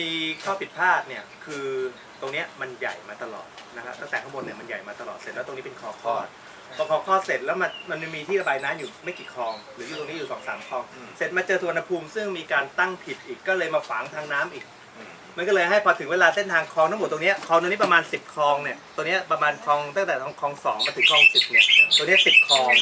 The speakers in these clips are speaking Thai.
มีข้อผิดพลาดเนี่ยคือตรงเนี้ยมันใหญ่มาตลอดนะครับตั้งแต่ข้างบนเนี่ยมันใหญ่มาตลอดเสร็จแล้วตรงนี้เป็นคอคลอดพอคอคลอดเสร็จแล้วมันมันมีที่ระบายน้ำอยู่ไม่กี่คลอง หรืออยู่ตรงนี้อยู่สองสามคลอง เสร็จมาเจอตัวนภูมิซึ่งมีการตั้งผิดอีกก็เลยมาฝังทางน้ำอีก มันก็เลยให้พอถึงเวลาเส้นทางคลองทั้งหมดตรงเนี้ยคลองตรงนี้ประมาณ 10 คลองเนี่ยตัวเนี้ยประมาณคลองตั้งแต่คลองสองมาถึงคลองสิบเนี่ยตัวเนี้ยสิบคลอง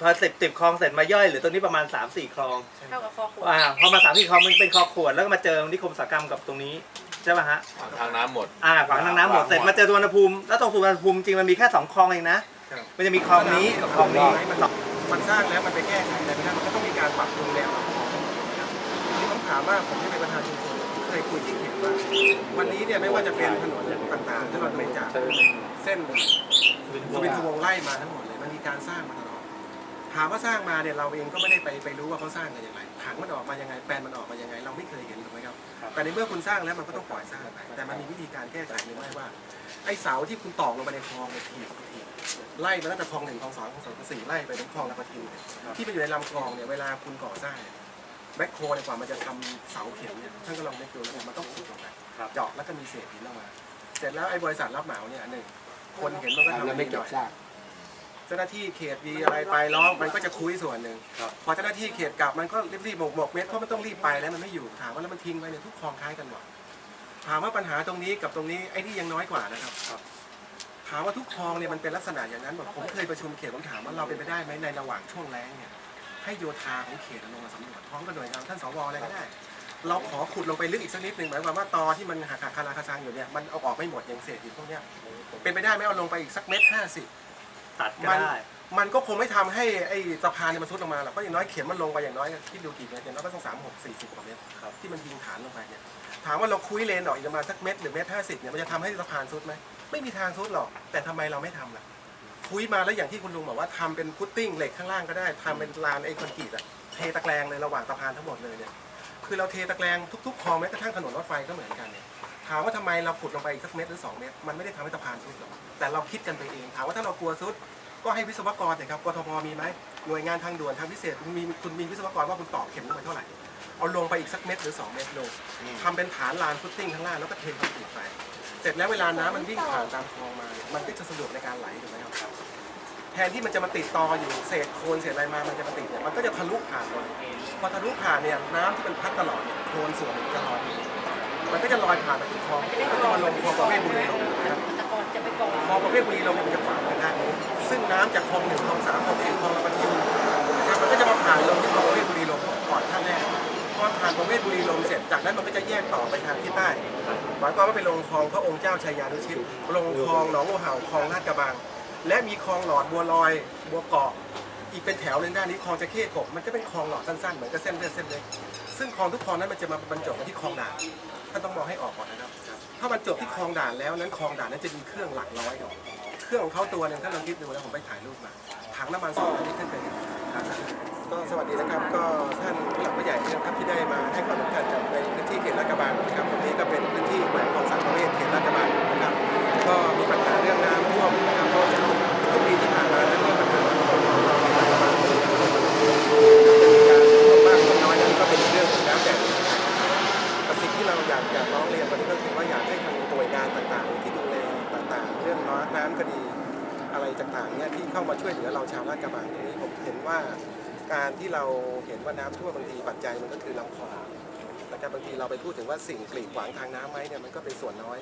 พอสิบสิบคลองเสร็จมาย่อยเหรือตัวนี้ประมาณ3ามสี่คลองเท่ากับคอขวดอ่าพอมาสามสี่คลองมันเป็นคลองขวดแล้วก็มาเจอนิคมอุตสาหกรรมกับตรงนี้ใช่ป่ะฮะทางน้ำหมด อ่าฝังทางน้ำหมดเสร็จมาเจอสุวรรณภูมิแล้วตรงสุวรรณภูมิจริงมันมีแค่สองคลองเองนะมันจะมีคลองนี้กับคลองนี้ มันมันสร้างแล้วมันไปแก้ไขอะไรไม่ได้มันก็ต้องมีการปรับปรุงแนวทีนี้ผมถามว่าผมที่เป็นประธานชุมชนเคยคุยที่เขตว่า วันนี้เนี่ยไม่ว่าจะเป็นถนนต่างๆที่เราดูจากเส้นสุวินทวงศ์ไล่มาทั้งหมดเลยมันมีการสร้างมาตลอด ถามว่าสร้างมาเนี่ยเราเองก็ไม่ได้ไปไปรู้ว่าเขาสร้างกันอย่างไรถังมันออกมายังไงแปลนมันออกมายังไง เราไม่เคยเห็นถูกไหมครับแต่ในเมื่อคุณสร้างแล้วมันก็ต้องปล่อยสร้างไปแต่มันมีวิธีการแก้ไขหรือไม่ว่าไอ้เสาที่คุณตอกลงไปในคลองเนี่ยถีบถีบไล่มาตั้งแต่คลองหนึ่งคลองสองคลองสามคลองสี่ไล่ไปถึงคลองลำปะทิวเนี่ยที่มันอยู่ในลำคลองเนี่ยเวลาคุณก่อสร้างเนี่ยแบ็คโฮเนี่ยกว่ามันจะทำเสาเข็มเนี่ยท่านก็ลองนึกดูแล้วกันมันต้องขุดลงไปครับเจาะแล้วก็มีเศษหินออกมา เสร็จแล้วไอ้บริษัทรับเหมาเนี่ยหนึ่งคนเห็นมันก็ทำแล้วไม่เก็บซาก เจ้าหน้าที่เขตมีอะไรไปร้องมันก็จะคุยส่วนหนึ่งครับพอเจ้าหน้าที่เขตกลับมันก็รีบๆหมกหมกเม็ดเพราะมันต้องรีบไปแล้วมันไม่อยู่ถามว่าแล้วมันทิ้งไว้เนี่ยทุกคลองคล้ายกันหมดถามว่าปัญหาตรงนี้กับตรงนี้ไอ้นี่ยังน้อยกว่านะครับถามว่าทุกคลองเนี่ยมันเป็นลักษณะอย่างนั้นแบบผมเคยประชุมเขตผมถามว่าเราเป็นไปได้ไหมในระหว่างช่วงแล้งเนี่ยให้โยธาของเขตลงมาสำรวจพร้อมกับหน่วยงานท่านสวอะไรก็ได้ เราขอขุดลงไปลึกอีกสักนิดหนึ่งหมายความว่าตอที่มันหักหักคาราคาซังอยู่เนี่ยมันเอาออกไม่หมดอย่างเศษหินพวกเนี้ยเป็นไปได้ไหมเอาลงไปอีกสักเม็ดห้าสิบ ตัดก็มันได้ มันก็คงไม่ทำให้ไอ้สะพานเนี่ยมันซุดลงมาหรอกเพราะอย่างน้อยเข็มมันลงไปอย่างน้อยคิดดูกี่เมตรอย่างน้อยก็ต้องสามหกสี่สิบกว่าเมตรที่มันยิงฐานลงไปเนี่ยถามว่าเราคุยเลนออกอีกประมาณสักเม็ดหรือเม็ดห้าสิบเนี่ยมันจะทำให้สะพานซุดไหมไม่มีทางซุดหรอก แต่ทำไมเราไม่ทำล่ะ คุยมาแล้วอย่างที่คุณลุงบอกว่าทำเป็นพุตติ้งเหล็กข้างล่างก็ได้ทำเป็นลานไอ้คอนกรีตอะเทตะแกรงเลยระหว่างสะพานทั้งหมดเลยเนี่ยคือเราเทตะแกรงทุกๆคลองแม้กระทั่งถนนรถไฟก็เหมือนกันเนี่ย ถามว่าทำไมเราขุดลงไปอีกสักเม็ดหรือสองเม็ดมันไม่ได้ทำให้สะพานซุดหรอกแต่เราคิดกันไปเอง ถามว่าถ้าเรากลัวซุด ก็ให้วิศวกรเถอะครับกทพมีไหมหน่วยงานทางด่วนทางพิเศษคุณมีคุณมีวิศวกรว่าคุณตอกเข็มลงไปเท่าไหร่เอาลงไปอีกสักเม็ดหรือ 2 เม็ดลงทำเป็นฐานลานฟุตติ้งข้างล่างแล้วก็เทคอนกรีตไปเสร็จแล้วเวลาน้ำมันวิ่งผ่านตามคลองมาเนี่ยมันก็จะสะดวกในการไหลถูกไหมครับแทนที่มันจะมาติดตออยู่เศษโคลนเศษอะไรมา มันจะมาติดเนี่ยมันก็จะทะลุผ่านเลยพอทะลุผ่านเนี่ยน้ำที่มันพัดตลอดเนี่ยโคลนส่วนหนึ่งจะลอย มันก็จะลอยผ่านไปที่คลองก็จะมาลงคลองประเวศบุรีลงนะครับแต่ก่อนจะไปก่อนคลองประเภทบุรีลมเนี่ยมันจะฝังไปด้านนี้ซึ่งน้ำจากคลองหนึ่งคลองสามคลองสี่คลองลำปะทิวนะครับมันก็จะมาผ่านลงที่คลองประเภทบุรีลมก่อนท่านแรกพอผ่านประเภทบุรีลมเสร็จจากนั้นมันก็จะแยกต่อไปทางที่ใต้หมายความว่าไปลงคลองพระองค์เจ้าชัยยานุชิตลงคลองหนองงูเห่าคลองลาดกระบัง และมีคลองหลอดบัวลอยบัวเกาะอีกเป็นแถวหนึ่งด้านนี้คลองจะเข้กบมันก็เป็นคลองหลอดสั้นๆเหมือนกับเส้นเลือดเส้นเล็กซึ่งคลองทุกคลองนั้นมันจะมาบรรจบกันที่คลองด่าน ท่านต้องมองให้ออกก่อนนะครับ ถ้ามันจบที่คลองด่านแล้วนั้นคลองด่านนั้นจะมีเครื่องหลักร้อยดอกเครื่องของเขาตัวหนึ่งถ้าเราคิดดูแล้วผมไปถ่ายรูปมาถังน้ำมันสองอันนี้ขึ้นไปครับก็สวัสดีนะครับก็ท่านผู้หลักผู้ใหญ่นะครับที่ได้มาให้ความสำคัญกับในพื้นที่เขตลาดกระบังนะครับตรงนี้ก็เป็นพื้นที่แขวงคลองสามประเวศเขตลาดกระบังนะครับ ก็มีปัญหาเรื่องน้ำท่วมนะครับเพราะทุกปีที่ผ่านมานั้นเรื่องปัญหา อยากร้องเรียนวันนี้ก็คือว่าอยากให้ทางหน่วยงานต่างๆที่ดูแลต่างๆ เรื่องน้ำก็ดีอะไรต่างๆเนี่ยที่เข้ามาช่วยเหลือเราชาวลาดกระบังตรงนี้ผมเห็นว่าการที่เราเห็นว่าน้ำท่วมบางทีปัจจัยมันก็คือลำคลองนะครับบางทีเราไปพูดถึงว่าสิ่งกลีดขวางทางน้ำไหมเนี่ยมันก็เป็นส่วนน้อย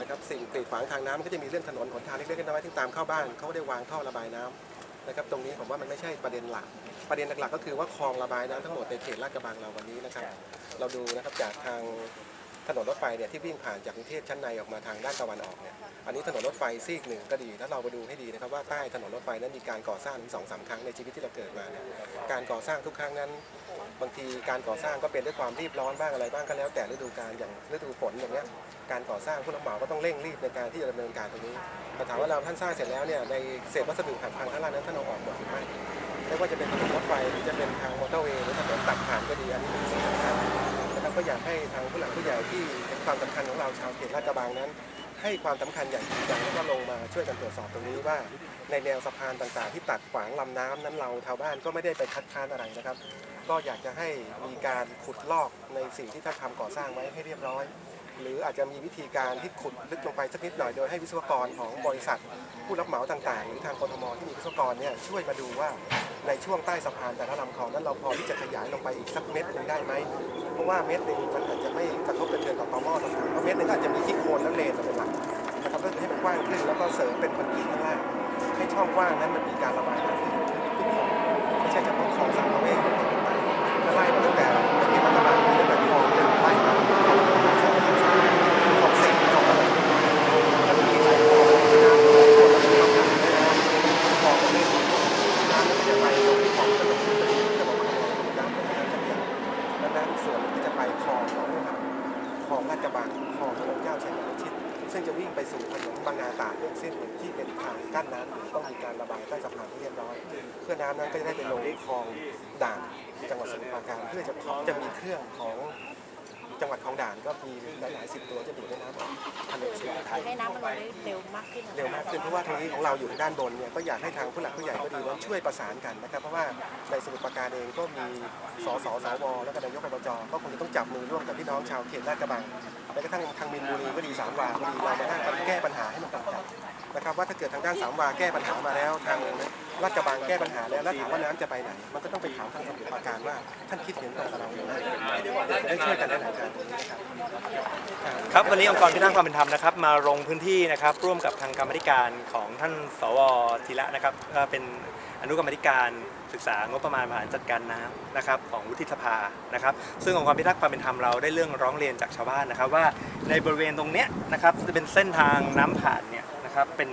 นะครับสิ่งกลีดขวางทางน้ำมันก็จะมีเรื่องถนนหนทางเล็กๆน้อยๆที่ตามเข้าบ้านเขาได้วางท่อระบายน้ำนะครับตรงนี้ผมว่ามันไม่ใช่ประเด็นหลัก ประเด็นหลักๆก็คือว่าคลองระบายน้ำทั้งหมดในเขตลาดกระบังเราวันนี้นะครับ เราดูนะครับจากทาง ถนนรถไฟเนี่ยที่วิ่งผ่านจากกรุงเทพชั้นในออกมาทางด้านตะวันออกเนี่ยอันนี้ถนนรถไฟซีกหนึ่งก็ดี แล้วเราไปดูให้ดีนะครับว่าใต้ถนนรถไฟนั้นมีการก่อสร้างถึงสองสามครั้งในชีวิตที่เราเกิดมาเนี่ยการก่อสร้างทุกครั้งนั้น บางทีการก่อสร้างก็เป็นด้วยความรีบร้อนบ้างอะไรบ้างก็แล้วแต่ฤดูกาลอย่างฤดูฝนอย่างเงี้ยการก่อสร้างผู้รับเหมาก็ต้องเร่งรีบในการที่จะดำเนินการตรงนี้แต่ถามว่าเราท่านสร้างเสร็จแล้วเนี่ยในเศษวัสดุหักพังข้างล่างนั้นท่านเอาออกหมดหรือไม่ไม่ว่าจะเป็นถนนรถไฟหรือจะเป็นทางมอเตอร์เวย์หรือถนนตัดผ่านก็ดีอันนี้เป็นสิ่งสำคัญ ก็อยากให้ทางผู้หลักผู้ใหญ่ที่เป็นความสำคัญของเราชาวเขตลาดกระบังนั้น ให้ความสำคัญอย่างจริงจังแล้วก็ลงมาช่วยกันตรวจสอบตรงนี้ว่า ในแนวสะพานต่างๆ ที่ตัดขวางลำน้ำนั้นเราชาวบ้านก็ไม่ได้ไปคัดค้านอะไรนะครับ ก็อยากจะให้มีการขุดลอกในสิ่งที่ท่านทำก่อสร้างไว้ให้เรียบร้อย หรืออาจจะมีวิธีการที่ขุดลึกลงไปสักนิดหน่อยโดยให้วิศวกรของบริษัท ผู้รับเหมาต่างๆ หรือทางกทมที่มีวิศวกรเนี่ยช่วยมาดูว่าในช่วงใต้สะพานแต่ละลำคลองนั้นเราพอที่จะขยายลงไปอีกสักเม็ดหนึ่งได้ไหมเพราะว่าเม็ดหนึ่งมันอาจจะไม่กระทบกระเทือนต่อตอหม้อต่างๆเพราะเม็ดหนึ่งอาจจะมีที่โคนและเลนเป็นหลักนะครับก็คือให้มันกว้างขึ้นแล้วก็เสริมเป็นคอนกรีตข้างล่างให้ช่องว่างนั้นมันมีการระบายน้ำ เพื่อน้ำนั้นก็จะได้ไปลงที่คลองด่านจังหวัดสมุทรปราการเพื่อจะจะมีเครื่องของจังหวัดคลองด่านก็มีหลายๆสิบตัวจะดูดด้วยน้ำทะเลสุโขทัย ให้น้ำมันลงได้เร็วมากขึ้นเร็วมากขึ้นเพราะว่าทางนี้ของเราอยู่ทางด้านบนเนี่ยก็อยากให้ทางผู้หลักผู้ใหญ่ก็ดีนั้นช่วยประสานกันนะครับเพราะว่าในสมุทรปราการเองก็มีสสสวและก็นายกอบจก็คงจะต้องจับมือร่วมกับพี่น้องชาวเขตลาดกระบังและก็ทั้งทางมินบุรีก็ดีสามวาก็ดีเรามานั่งกันแก้ปัญหาให้มันตรงกัน นะครับว่าถ้าเกิดทางด้านสามวาแก้ปัญหามาแล้วทางลาดกระบังแก้ปัญหาแล้วแล้วถามว่าน้ำจะไปไหน มันก็ต้องไปถามทางสมุทรปราการว่าท่านคิดเห็นตรงเราอย่างไรได้ช่วยกันได้หลายการนครับครับวันนี้องค์กรพิทักษ์ความเป็นธรรมนะครับมาลงพื้นที่นะครับร่วมกับทางกรรมธิการของท่านสวธีระนะครับก็เป็นอนุกรรมธิการศึกษางบประมาณบริหารจัดการน้ำนะครับของวุฒิสภานะครับซึ่งองค์กรพิทักษ์ความเป็นธรรมเราได้เรื่องร้องเรียนจากชาวบ้านนะครับว่าในบริเวณตรงเนี้ยนะครับจะเป็นเส้นทางน้ำผ่าน นะครับเป็น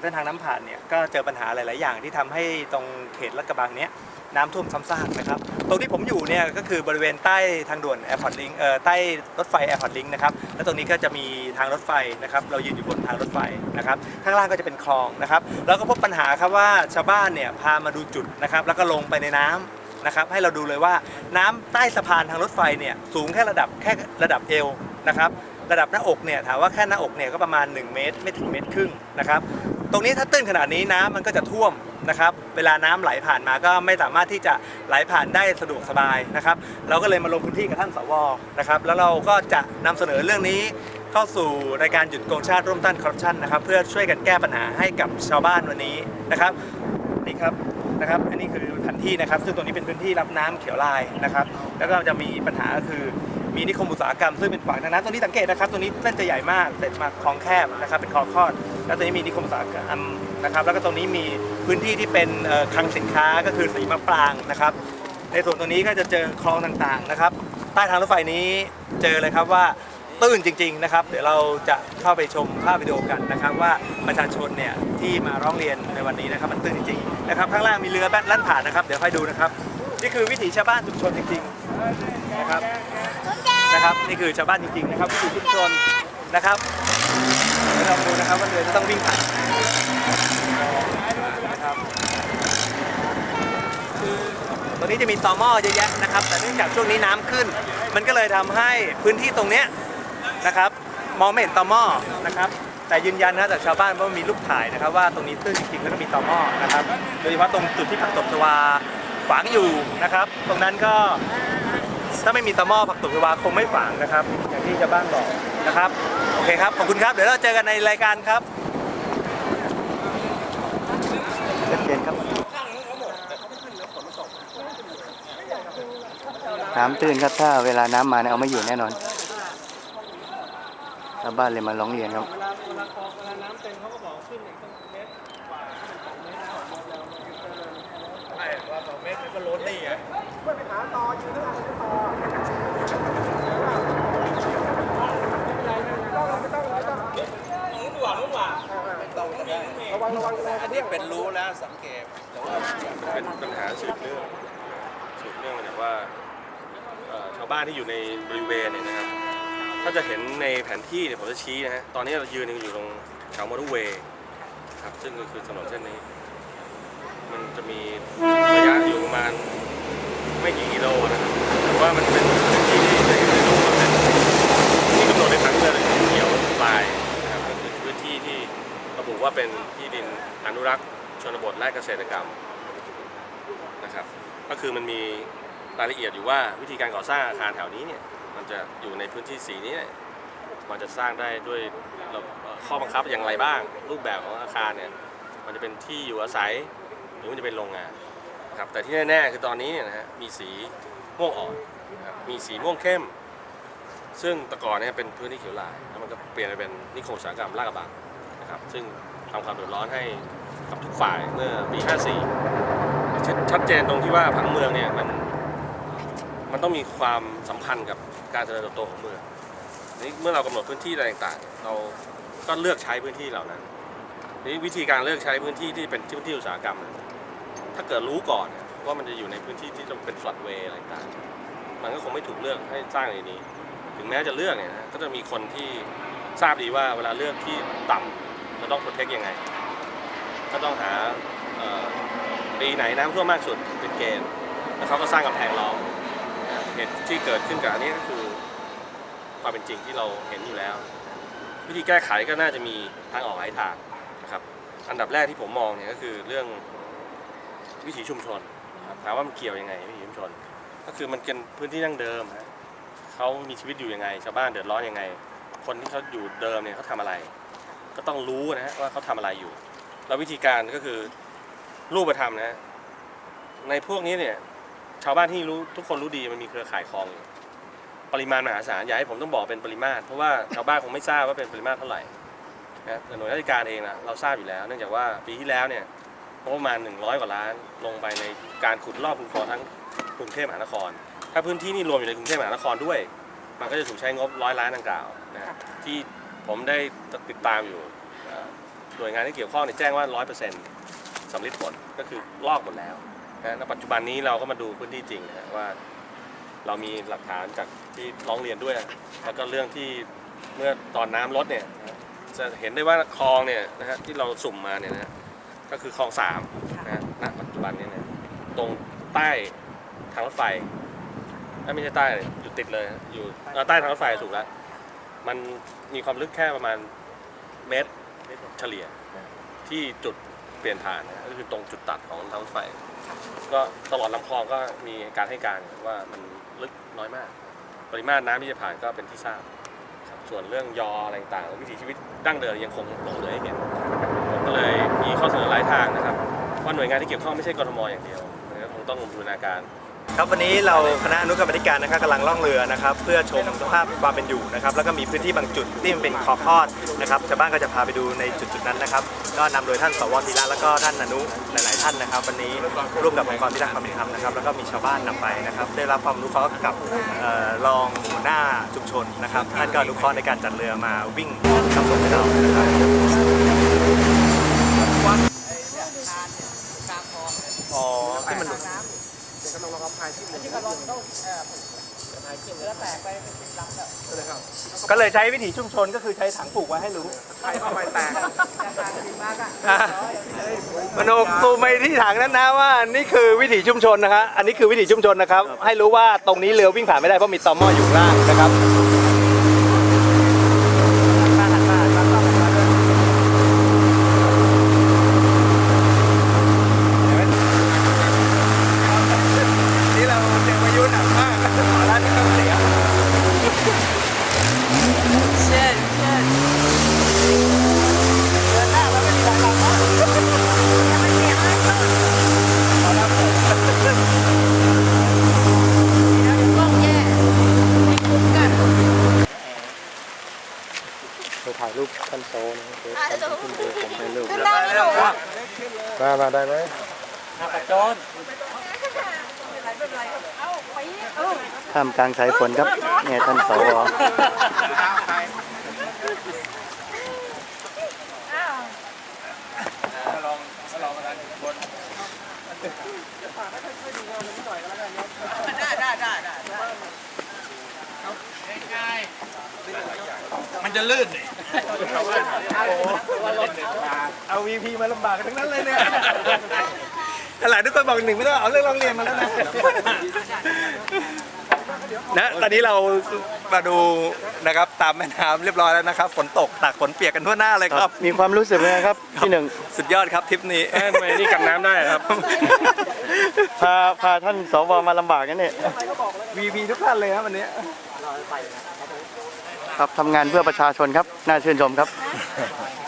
เส้นทางน้ำผ่านเนี่ยก็เจอปัญหาหลาย ๆ อย่างที่ทำให้ตรงเขตลาดกระบังเนี้ยน้ำท่วมซ้ำซากนะครับ ตรงที่ผมอยู่เนี่ยก็คือบริเวณใต้ทางด่วน Airport Link เอ่อใต้รถไฟ Airport Link นะครับ แล้วตรงนี้ก็จะมีทางรถไฟนะครับ เรายืนอยู่บนทางรถไฟนะครับ ข้างล่างก็จะเป็นคลองนะครับ แล้วก็พบปัญหาครับว่าชาวบ้านเนี่ยพามาดูจุดนะครับ แล้วก็ลงไปในน้ำนะครับให้เราดูเลยว่าน้ำใต้สะพานทางรถไฟเนี่ยสูงแค่ระดับแค่ระดับเอวนะครับ ระดับหน้าอกเนี่ยถามว่าแค่หน้าอกเนี่ยก็ประมาณ 1 เมตร ไม่ถึงเมตรครึ่งนะครับตรงนี้ถ้าตื้นขนาดนี้น้ำมันก็จะท่วมนะครับเวลาน้ำไหลผ่านมาก็ไม่สามารถที่จะไหลผ่านได้สะดวกสบายนะครับเราก็เลยมาลงพื้นที่กับท่านสวนะครับแล้วเราก็จะนำเสนอเรื่องนี้เข้าสู่รายการหยุดโกงชาติร่วมต้านคอร์รัปชันนะครับเพื่อช่วยกันแก้ปัญหาให้กับชาวบ้านวันนี้นะครับนี่ครับนะครับอันนี้คือแผนที่นะครับ ซึ่งตรงนี้เป็นพื้นที่รับน้ำเขียวลายนะครับ แล้วก็จะมีปัญหาก็คือ มีนิคมอุตสาหกรรมซึ่งเป็นขวางทางน้ำตรงนี้สังเกตนะครับตรงนี้เส้นจะใหญ่มากเสร็จมาคลองแคบนะครับเป็นคลองคอด แล้วตรงนี้มีนิคมอุตสาหกรรมนะครับ แล้วก็ตรงนี้มีพื้นที่ที่เป็นคลังสินค้าก็คือสีมะปรางนะครับ ในส่วนตรงนี้ก็จะเจอคลองต่างๆนะครับ ใต้ทางรถไฟนี้เจอเลยครับว่าตื้นจริงๆนะครับ เดี๋ยวเราจะเข้าไปชมภาพวิดีโอกันนะครับ ว่าประชาชนเนี่ยที่มาร้องเรียนในวันนี้นะครับ มันตื้นจริงๆนะครับข้างล่างมีเรือแบนลั่นผ่านนะครับ เดี๋ยวค่อยดูนะครับ นี่คือวิถีชาวบ้านชุมชนจริงๆนะครับ นะครับ นี่คือชาวบ้านจริงๆนะครับวิถีชุมชนนะครับเราดูนะครับว่าเรือจะต้องวิ่งผ่านนะครับตรงนี้จะมีตอหม้อเยอะแยะนะครับ แต่เนื่องจากช่วงนี้น้ำขึ้น มันก็เลยทำให้พื้นที่ตรงเนี้ยนะครับ มองไม่เห็นตอหม้อนะครับ แต่ยืนยันนะจากชาวบ้านว่ามีรูปถ่ายนะครับ ว่าตรงนี้ตื้นจริงๆแล้วก็มีตอหม้อนะครับ โดยเฉพาะตรงจุดที่ผักตบชวาขวางอยู่นะครับ ตรงนั้นก็ ถ้าไม่มีตอหม้อผักตบชวาคงไม่ฝังนะครับ อย่างที่ชาวบ้านบอกนะครับ โอเคครับ ขอบคุณครับ เดี๋ยวเราเจอกันในรายการครับชัดเจนครับน้ำตื้นครับ ถ้าเวลาน้ำมาเนี่ยเอาไม่อยู่แน่นอนชาวบ้านเลยมาร้องเรียนครับเวลาเวลาคลองเวลาน้ำเต็มเขาก็บอกขึ้นอีกตั้งเมตรกว่าสองเมตรสองเมตรใช่ว่าสองเมตรมันก็ล้นนี่ไงช่วยไปหาต่ออยู่ข้างหลังต่อ ระวังระวังระวังอันนี้เป็นรู้แล้วสังเกตแต่ว่าเป็นปัญหาสืบเนื่องสืบเนื่องมาจากว่าเอ่อชาวบ้านที่อยู่ในบริเวณเนี่ยนะครับ ถ้าจะเห็นในแผนที่เนี่ยผมจะชี้นะฮะตอนนี้เรายืนอยู่ตรงแถวมอเตอร์เวย์ครับซึ่งก็คือถนนเส้นนี้ มันจะมีระยะอยู่ประมาณไม่กี่กิโลนะครับแต่ว่ามันเป็นพื้นที่ที่ในในรูปมันเป็นที่กำหนดในผังเมืองเขียวลายนะครับก็คือพื้นที่ที่ระบุ ว่าเป็นที่ดินอนุรักษ์ชนบทและเกษตรกรรมนะครับ ก็คือมันมีรายละเอียดอยู่ว่าวิธีการก่อสร้างอาคารแถวนี้เนี่ยมันจะอยู่ในพื้นที่สีนี้มันจะสร้างได้ด้วยข้อบังคับอย่างไรบ้าง รูปแบบของอาคารเนี่ยมันจะเป็นที่อยู่อาศัยหรือมันจะเป็นโรงงานนะครับแต่ที่แน่ๆคือตอนนี้เนี่ยนะฮะมีสีม่วงอ่อนมีสีม่วงเข้ม ซึ่งตะกอนเนี่ยเป็นพื้นที่เขียวลายแล้วมันก็เปลี่ยนไปเป็นนิคมอุตสาหกรรมลาดกระบัง นะครับ ซึ่งทำความเดือดร้อนให้กับทุกฝ่ายเมื่อปี 54ชัดชัดเจนตรงที่ว่าผังเมืองเนี่ยมันมันต้องมีความสัมพันธ์กับการเจริญเติบโตของเมืองนี่เมื่อเรากำหนดพื้นที่อะไรต่างๆ เราก็เลือกใช้พื้นที่เหล่านั้นนี่วิธีการเลือกใช้พื้นที่ที่เป็นพื้นที่อุตสาหกรรม ถ้าเกิดรู้ก่อนว่ามันจะอยู่ในพื้นที่ที่ต้องเป็นฟลัดเวย์อะไรต่างมันก็คงไม่ถูกเลือกให้สร้างในนี้ ถึงแม้จะเลือกเนี่ยนะก็จะมีคนที่ทราบดีว่าเวลาเลือกที่ต่ำ จะต้องโปรเทคยังไง ก็ต้องหาปีไหนน้ำท่วมมากสุดเป็นเกณฑ์แล้วเขาก็สร้างกำแพงล้อมเหตุที่เกิดขึ้นกับอันนี้ก็คือความเป็นจริงที่เราเห็นอยู่แล้ว วิธีแก้ไขก็น่าจะมีทางออกหลายทางนะครับอันดับแรกที่ผมมองเนี่ยก็คือเรื่องวิถีชุมชนถามว่ามันเกี่ยวยังไงวิถีชุมชน ก็คือมันเป็นพื้นที่ดั้งเดิมเขามีชีวิตอยู่ยังไง ชาวบ้านเดือดร้อนยังไง คนที่เขาอยู่เดิมเนี่ยเขาทำอะไร ก็ต้องรู้นะฮะว่าเขาทำอะไรอยู่ แล้ววิธีการก็คือรูปธรรมนะฮะในพวกนี้เนี่ยชาวบ้านที่รู้ทุกคนรู้ดีมันมีเครือข่ายคลองอยู่ปริมาณมหาศาลอย่าให้ผมต้องบอกเป็นปริมาตรเพราะว่าชาวบ้านคงไม่ทราบว่าเป็นปริมาตรเท่าไหร่นะแต่หน่วยราชการเองนะเราทราบอยู่แล้ว เนื่องจากว่าปีที่แล้วเนี่ยงบประมาณ 100 กว่าล้านลงไปในการขุดรอบคูคลองทั้งกรุงเทพมหานคร ถ้าพื้นที่นี่รวมอยู่ในกรุงเทพมหานครด้วย มันก็จะถูกใช้งบร้อยล้านดังกล่าวนะฮะที่ ผมได้ติดตามอยู่หน่วยงานที่เกี่ยวข้องเนี่ยแจ้งว่า 100%สำลิดผลก็คือลอกหมดแล้วนะณปัจจุบันนี้เราก็มาดูพื้นที่จริงนะว่า เรามีหลักฐานจากที่ร้องเรียนด้วย แล้วก็เรื่องที่เมื่อตอนน้ำลดเนี่ยจะเห็นได้ว่าคลองเนี่ยนะฮะที่เราสุ่มมาเนี่ยนะฮะก็คือคลองสามนะฮะณปัจจุบันนี้นี่ยตรงใต้ทางรถไฟไม่ใช่ใต้เลยอยู่ติดเลยอยู่ใต้ทางรถไฟถูกแล้ว มันมีความลึกแค่ประมาณเมตรเฉลี่ยที่จุดเปลี่ยนผ่านนะก็คือตรงจุดตัดของทางรถไฟ ก็ตลอดลำคลองก็มีการให้การว่ามันลึกน้อยมาก ปริมาตรน้ำที่จะผ่านก็เป็นที่ทราบครับส่วนเรื่องยออะไรต่างๆวิถีชีวิตดั้งเดิมยังคงหลงเหลือให้เห็นผมก็เลยมีข้อเสนอหลายทางนะครับว่าหน่วยงานที่เกี่ยวข้องไม่ใช่กรทมอย่างเดียวนะครับคงต้องบูรณาการ ครับวันนี้เราคณะอนุกรรมธิการนะครับกำลังล่องเรือนะครับ เพื่อชมสภาพความเป็นอยู่นะครับ แล้วก็มีพื้นที่บางจุดที่มันเป็นคอคอดนะครับชาวบ้านก็จะพาไปดูในจุดๆนั้นนะครับ ก็นำโดยท่านสวทีระแล้วก็ท่านอนุหลายๆท่านนะครับ วันนี้ร่วมกับองค์กรพิทักษ์ความเป็นธรรมนะครับ แล้วก็มีชาวบ้านนำไปนะครับ ได้รับความรู้เขากับเอ่อรองหัวหน้าชุมชนนะครับท่านก็อนุเคราะห์ในการจัดเรือมาวิ่งขับส่งให้เรานะครับ พายที่มันที่ก็รอต้องเอ่อพายขึ้นแล้วแตกไปเป็นลำแบบนะครับก็เลยใช้วิถีชุมชนก็คือใช้ถังปลูกไว้ให้รู้ใครเข้าไปแตกมโนซูมไปที่ถังนั้นนะว่านี่คือวิถีชุมชนนะครับอันนี้คือวิถีชุมชนนะครับ ให้รู้ว่าตรงนี้เรือวิ่งผ่านไม่ได้เพราะมีตอหม้ออยู่ข้างล่างนะครับ สายฝนครับเนี่ยท่านสวมันจะลื่นเอา VP มาลำบากกันทั้งนั้นเลยเนี่ยหลายทุกคนบอกหนึ่งไม่ต้องเอาเรื่องร้องเรียนมาแล้วนะ นะตอนนี้เรามาดูนะครับตามแม่น้ำเรียบร้อยแล้วนะครับฝนตกตากฝนเปียกกันทั่วหน้าเลยครับ มีความรู้สึกไหมครับพี่หนึ่งสุดยอดครับทริปนี้เอ้ยทำไมนี่กันน้ำได้ครับ พาพาท่านสวมาลำบากกันเนี่ยวีพีทุกท่านเลยครับวันนี้ครับทำงานเพื่อประชาชนครับน่าชื่นชมครับฮ